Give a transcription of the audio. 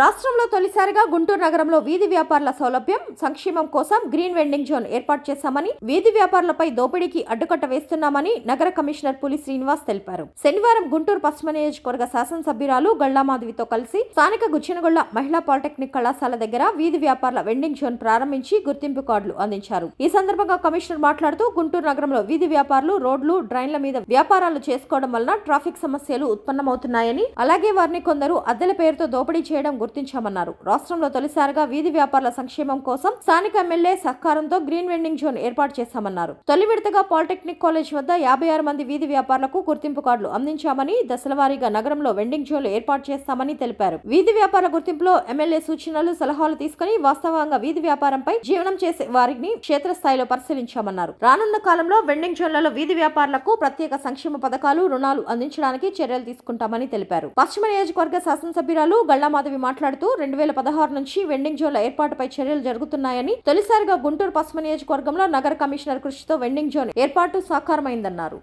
రాష్ట్రంలో తొలిసారిగా గుంటూరు నగరంలో వీధి వ్యాపారుల సౌలభ్యం సంక్షేమం కోసం గ్రీన్ వెండింగ్ జోన్ ఏర్పాటు చేశామని వీధి వ్యాపారులపై దోపిడీకి అడ్డుకట్ట వేస్తున్నామని నగర కమిషనర్ పులి శ్రీనివాస్ తెలిపారు. శనివారం గుంటూరు పశ్చిమ నియోజకవర్గ శాసనసభ్యురాలు గళ్ళామాధవితో కలిసి స్థానిక గుచ్చినగొళ్ళ మహిళా పాలిటెక్నిక్ కళాశాల దగ్గర వీధి వ్యాపారుల వెండింగ్ జోన్ ప్రారంభించి గుర్తింపు కార్డులు అందించారు. ఈ సందర్భంగా కమిషనర్ మాట్లాడుతూ గుంటూరు నగరంలో వీధి వ్యాపారులు రోడ్లు డ్రైన్ల మీద వ్యాపారాలు చేసుకోవడం వలన ట్రాఫిక్ సమస్యలు ఉత్పన్నమవుతున్నాయని అలాగే వారిని కొందరు అద్దెల పేరుతో దోపిడీ చేయడం గుర్తించామన్నారు. రాష్ట్రంలో తొలిసారిగా వీధి వ్యాపారుల సంక్షేమం కోసం స్థానిక ఎమ్మెల్యే సహకారంతో గ్రీన్ వెండింగ్ జోన్ ఏర్పాటు చేశామన్నారు. తొలి విడతగా పాలిటెక్నిక్ కాలేజ్ వద్ద యాభై ఆరు మంది వీధి వ్యాపారులకు గుర్తింపు కార్డులు అందించామని దశలవారీగా నగరంలో వెండింగ్ జోన్లు ఏర్పాటు చేస్తామని తెలిపారు. వీధి వ్యాపార గుర్తింపులో ఎమ్మెల్యే సూచనలు సలహాలు తీసుకుని వాస్తవంగా వీధి వ్యాపారంపై జీవనం చేసే వారిని క్షేత్రస్థాయిలో పరిశీలించామన్నారు. రానున్న కాలంలో వెండింగ్ జోన్లలో వీధి వ్యాపారులకు ప్రత్యేక సంక్షేమ పథకాలు రుణాలు అందించడానికి చర్యలు తీసుకుంటామని తెలిపారు. పశ్చిమ నియోజకవర్గ శాసనసభ్యురాలు గళ్ళామాధవి మాట్లాడుతూ రెండు వేల పదహారు నుంచి వెండింగ్ జోన్ల ఏర్పాటుపై చర్యలు జరుగుతున్నాయని తొలిసారిగా గుంటూరు పశ్చిమ నియోజకవర్గంలో నగర కమిషనర్ కృషితో వెండింగ్ జోన్ ఏర్పాటు సాకారమైందన్నారు.